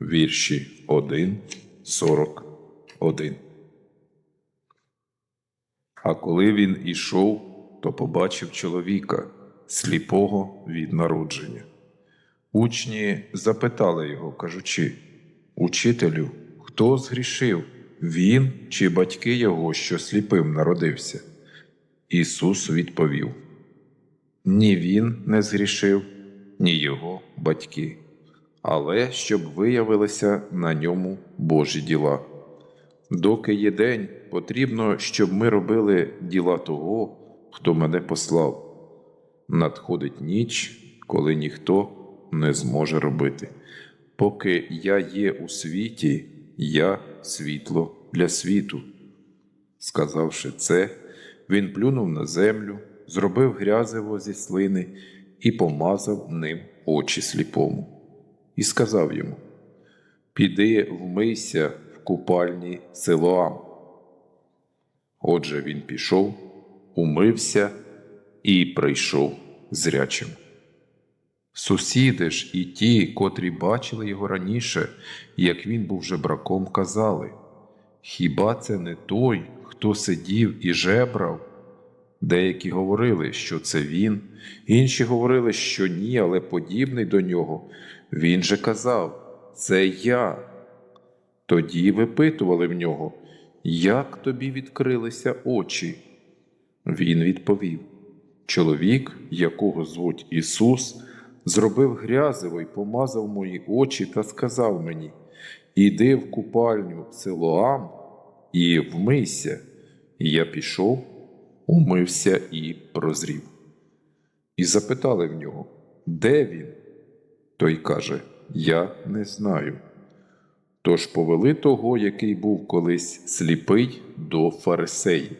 вірші 1, 41. А коли він ішов, то побачив чоловіка, сліпого від народження. Учні запитали його, кажучи: Учителю, хто згрішив, він чи батьки його, що сліпим народився? Ісус відповів: ні він не згрішив, ні його батьки, але щоб виявилися на ньому Божі діла. Доки є день, потрібно, щоб ми робили діла того, хто мене послав. Надходить ніч, коли ніхто не зможе робити. Поки я є у світі, я світло для світу. Сказавши це, він плюнув на землю, зробив грязево зі слини і помазав ним очі сліпому. І сказав йому: Піди вмийся в купальні Силоам. Отже, він пішов, умився і прийшов зрячим. Сусіди ж і ті, котрі бачили його раніше, як він був жебраком, казали Хіба це не той, хто сидів і жебрав? Деякі говорили, що це він, інші говорили, що ні, але подібний до нього. Він же казав Це я. Тоді випитували в нього, як тобі відкрилися очі? Він відповів: Чоловік, якого звуть Ісус, зробив грязево й помазав мої очі та сказав мені: Іди в купальню Силоам і вмийся. І я пішов, умився і прозрів. І запитали в нього, де він? Той каже: Я не знаю. Тож повели того, який був колись сліпий, до фарисеїв.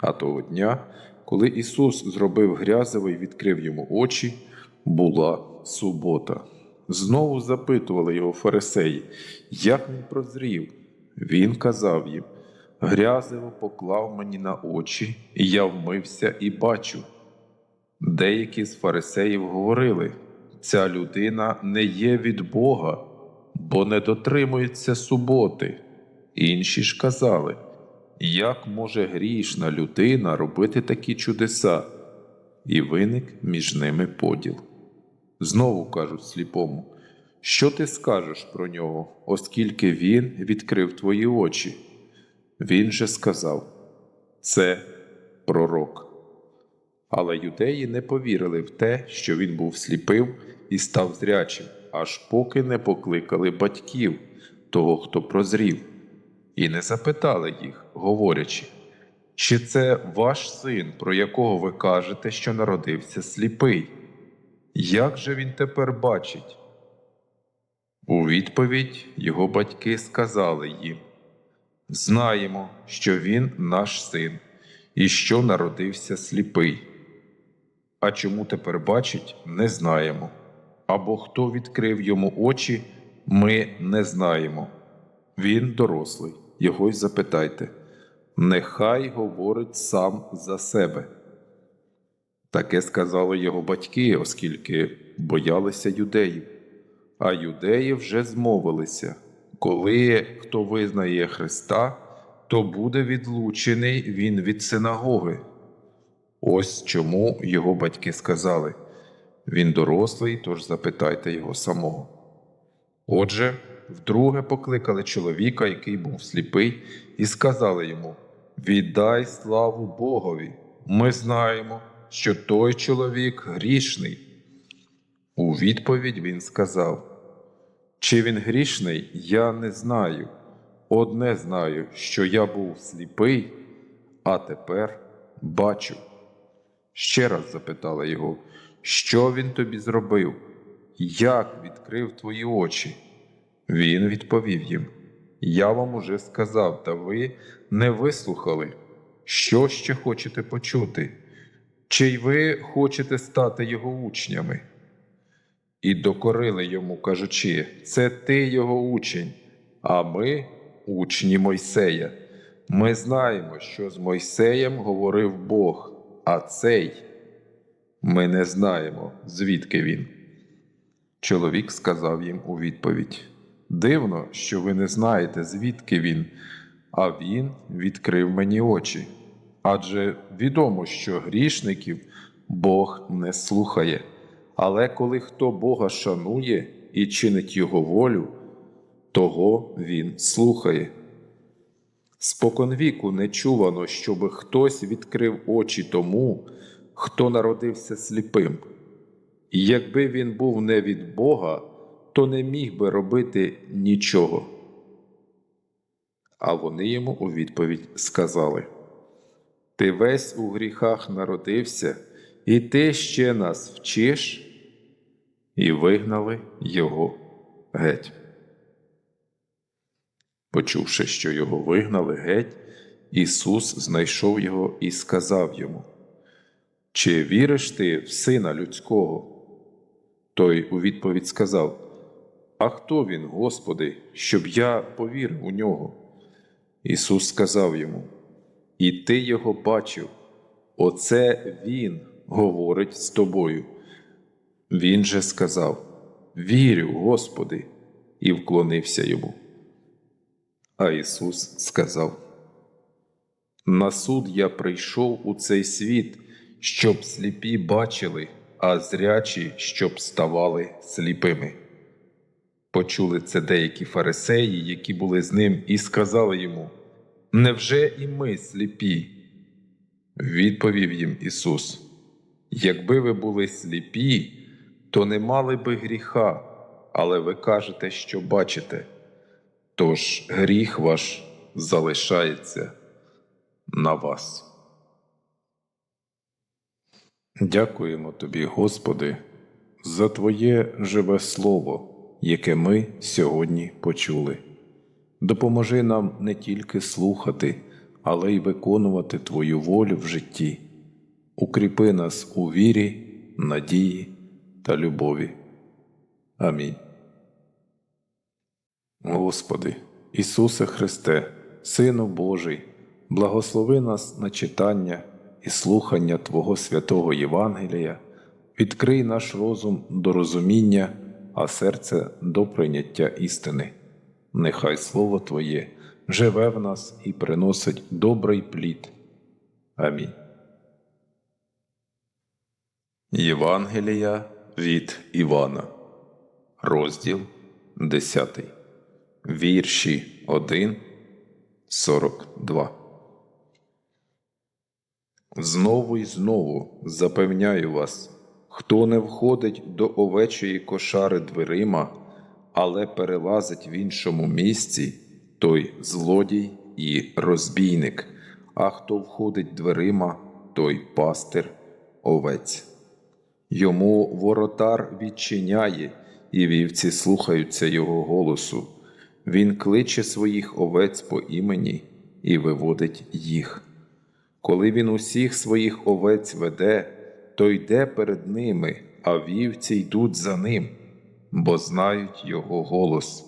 А того дня, коли Ісус зробив грязево і відкрив йому очі, була субота. Знову запитували його фарисеї, як він прозрів. Він казав їм: Грязево поклав мені на очі, і я вмився і бачу. Деякі з фарисеїв говорили: ця людина не є від Бога, бо не дотримується суботи. Інші ж казали, як може грішна людина робити такі чудеса? І виник між ними поділ. Знову кажуть сліпому, що ти скажеш про нього, оскільки він відкрив твої очі? Він же сказав, це пророк. Але юдеї не повірили в те, що він був сліпим і став зрячим, аж поки не покликали батьків того, хто прозрів, і не запитали їх, говорячи, чи це ваш син, про якого ви кажете, що народився сліпий? Як же він тепер бачить? У відповідь його батьки сказали їм Знаємо, що він наш син, і що народився сліпий. А чому тепер бачить, не знаємо. Або хто відкрив йому очі, ми не знаємо. Він дорослий, його й запитайте. Нехай говорить сам за себе. Таке сказали його батьки, оскільки боялися юдеїв. А юдеї вже змовилися коли хто визнає Христа, то буде відлучений він від синагоги. Ось чому його батьки сказали він дорослий, тож запитайте його самого. Отже, вдруге покликали чоловіка, який був сліпий, і сказали йому: Віддай славу Богові! Ми знаємо, що той чоловік грішний. У відповідь він сказав: чи він грішний, я не знаю. Одне знаю, що я був сліпий, а тепер бачу. Ще раз запитала його, що він тобі зробив? як відкрив твої очі? Він відповів їм: Я вам уже сказав, та ви не вислухали. Що ще хочете почути? Чи й ви хочете стати його учнями? І докорили йому, кажучи, це ти його учень, а ми учні Мойсея. Ми знаємо, що з Мойсеєм говорив Бог, а цей ми не знаємо, звідки він. Чоловік сказав їм у відповідь: Дивно, що ви не знаєте, звідки він, а він відкрив мені очі. Адже відомо, що грішників Бог не слухає. Але коли хто Бога шанує і чинить Його волю, того він слухає. Споконвіку не чувано, щоб хтось відкрив очі тому, хто народився сліпим. І якби він був не від Бога, то не міг би робити нічого. А вони йому у відповідь сказали: Ти весь у гріхах народився, і ти ще нас вчиш, і вигнали його геть. Почувши, що його вигнали геть, Ісус знайшов його і сказав йому: Чи віриш ти в Сина Людського? Той у відповідь сказав: А хто він, Господи, щоб я повірив у нього? Ісус сказав йому: І ти його бачив, оце Він говорить з тобою. Він же сказав: Вірю, Господи, і вклонився йому. А Ісус сказав: На суд я прийшов у цей світ, щоб сліпі бачили, а зрячі, щоб ставали сліпими. Почули це деякі фарисеї, які були з ним, і сказали йому: Невже і ми сліпі? Відповів їм Ісус: Якби ви були сліпі, то не мали би гріха, але ви кажете, що бачите. Тож гріх ваш залишається на вас. Дякуємо тобі, Господи, за Твоє живе Слово, яке ми сьогодні почули. Допоможи нам не тільки слухати, але й виконувати Твою волю в житті. Укріпи нас у вірі, надії та любові. Амінь. Господи, Ісусе Христе, Сину Божий, благослови нас на читання і слухання Твого святого Євангелія, відкрий наш розум до розуміння, а серце до прийняття істини. Нехай Слово Твоє живе в нас і приносить добрий плід. Амінь. Євангелія від Івана, розділ 10 вірші 1, 42. Знову й знову запевняю вас, хто не входить до овечої кошари дверима, але перелазить в іншому місці, той злодій і розбійник, а хто входить дверима, той пастир овець. Йому воротар відчиняє, і вівці слухаються його голосу. Він кличе своїх овець по імені і виводить їх. Коли він усіх своїх овець веде, то йде перед ними, а вівці йдуть за ним, бо знають його голос.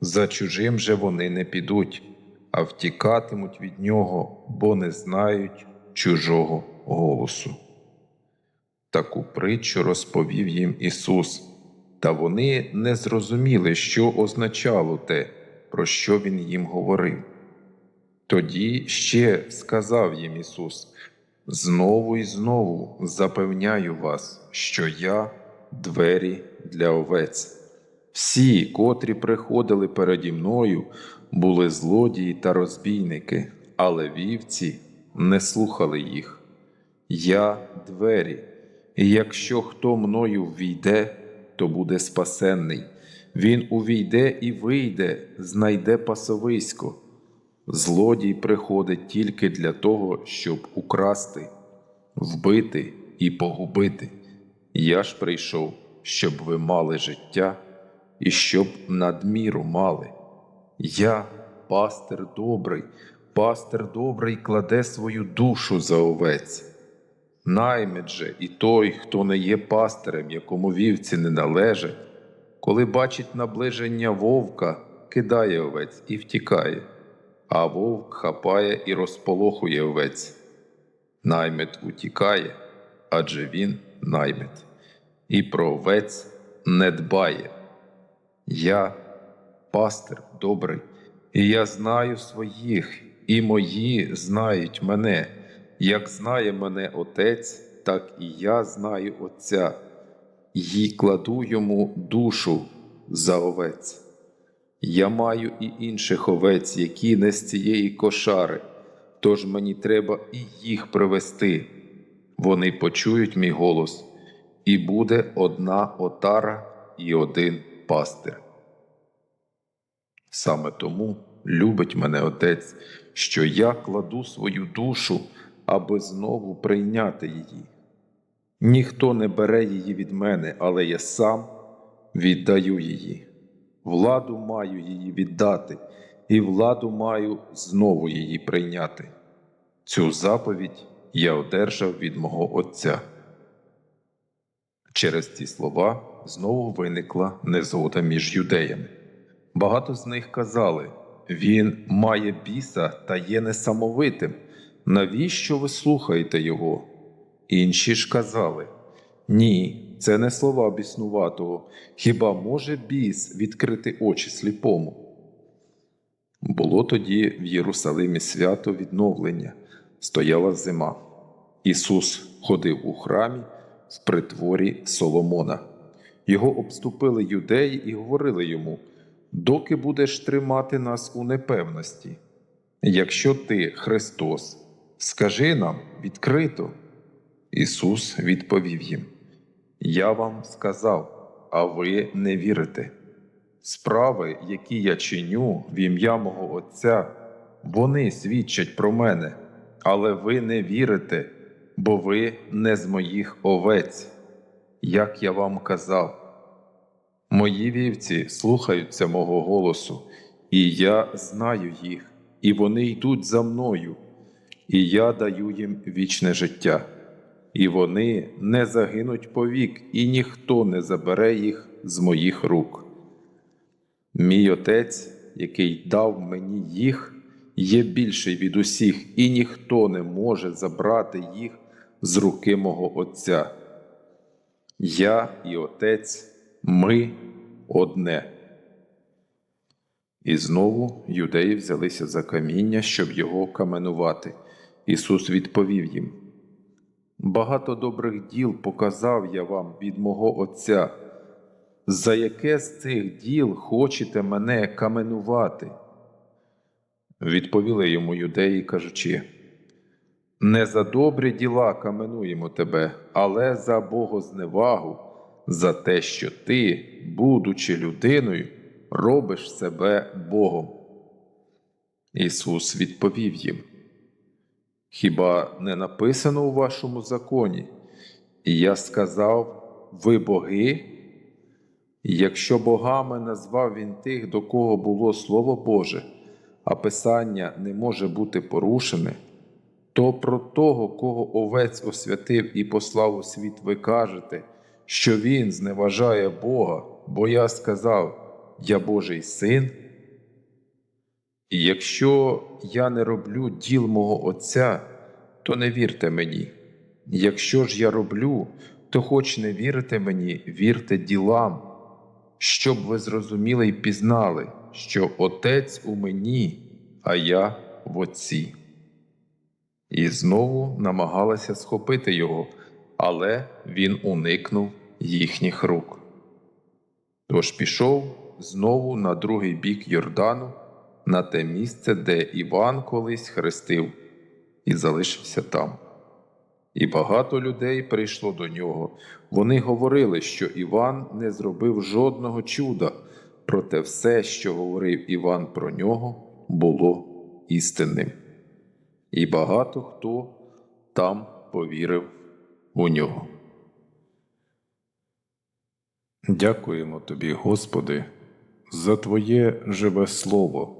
За чужим же вони не підуть, а втікатимуть від нього, бо не знають чужого голосу. Таку притчу розповів їм Ісус. Та вони не зрозуміли, що означало те, про що Він їм говорив. Тоді ще сказав їм Ісус: знову і знову запевняю вас, що я двері для овець. Всі, котрі приходили переді мною, були злодії та розбійники, але вівці не слухали їх. Я двері, і якщо хто мною ввійде, то буде спасенний. Він увійде і вийде, знайде пасовисько. Злодій приходить тільки для того, щоб украсти, вбити і погубити. Я ж прийшов, щоб ви мали життя і щоб надміру мали. Я, пастир добрий, пастир добрий кладе свою душу за овець. Наймит же і той, хто не є пастирем, якому вівці не належать, коли бачить наближення вовка, кидає овець і втікає, а вовк хапає і розполохує овець. Наймит утікає, адже він наймит, і про овець не дбає. Я пастир добрий, і я знаю своїх, і мої знають мене. Як знає мене Отець, так і я знаю Отця, і кладу йому душу за овець. Я маю і інших овець, які не з цієї кошари, тож мені треба і їх привести. Вони почують мій голос, і буде одна отара і один пастир. Саме тому любить мене Отець, що я кладу свою душу, аби знову прийняти її. Ніхто не бере її від мене, але я сам віддаю її. Владу маю її віддати, і владу маю знову її прийняти. Цю заповідь я одержав від мого Отця. Через ці слова знову виникла незгода між юдеями. Багато з них казали Він має біса та є несамовитим. Навіщо ви слухаєте його? Інші ж казали Ні, це не слова біснуватого. Хіба може біс відкрити очі сліпому? Було тоді в Єрусалимі свято відновлення, стояла зима. Ісус ходив у храмі в притворі Соломона. Його обступили юдеї і говорили йому: доки будеш тримати нас у непевності? Якщо ти Христос, скажи нам відкрито. Ісус відповів їм: Я вам сказав, а ви не вірите. Справи, які я чиню в ім'я мого Отця, вони свідчать про мене, але ви не вірите, бо ви не з моїх овець, як я вам казав. Мої вівці слухаються мого голосу, і я знаю їх, і вони йдуть за мною, і я даю їм вічне життя, і вони не загинуть повік, і ніхто не забере їх з моїх рук. Мій отець, який дав мені їх, є більший від усіх, і ніхто не може забрати їх з руки мого Отця. Я і Отець, ми одне. І знову юдеї взялися за каміння, щоб його каменувати. Ісус відповів їм: Багато добрих діл показав я вам від мого Отця. За яке з цих діл хочете мене каменувати? Відповіли йому юдеї, кажучи, не за добрі діла каменуємо тебе, але за богозневагу, за те, що ти, будучи людиною, робиш себе Богом. Ісус відповів їм: Хіба не написано у вашому законі? І я сказав, ви боги? Якщо богами назвав він тих, до кого було Слово Боже, а Писання не може бути порушене, то про того, кого овець освятив і послав у світ, ви кажете, що він зневажає Бога, бо я сказав, я Божий син. Якщо я не роблю діл мого Отця, то не вірте мені. Якщо ж я роблю, то хоч не вірите мені, вірте ділам щоб ви зрозуміли і пізнали, що Отець у мені, а я в Отці. І знову намагалася схопити його, але він уникнув їхніх рук. Тож пішов знову на другий бік Йордану, на те місце, де Іван колись хрестив, і залишився там. І багато людей прийшло до нього. Вони говорили, що Іван не зробив жодного чуда, проте все, що говорив Іван про нього, було істинним. І багато хто там повірив у нього. Дякуємо Тобі, Господи, за Твоє живе Слово,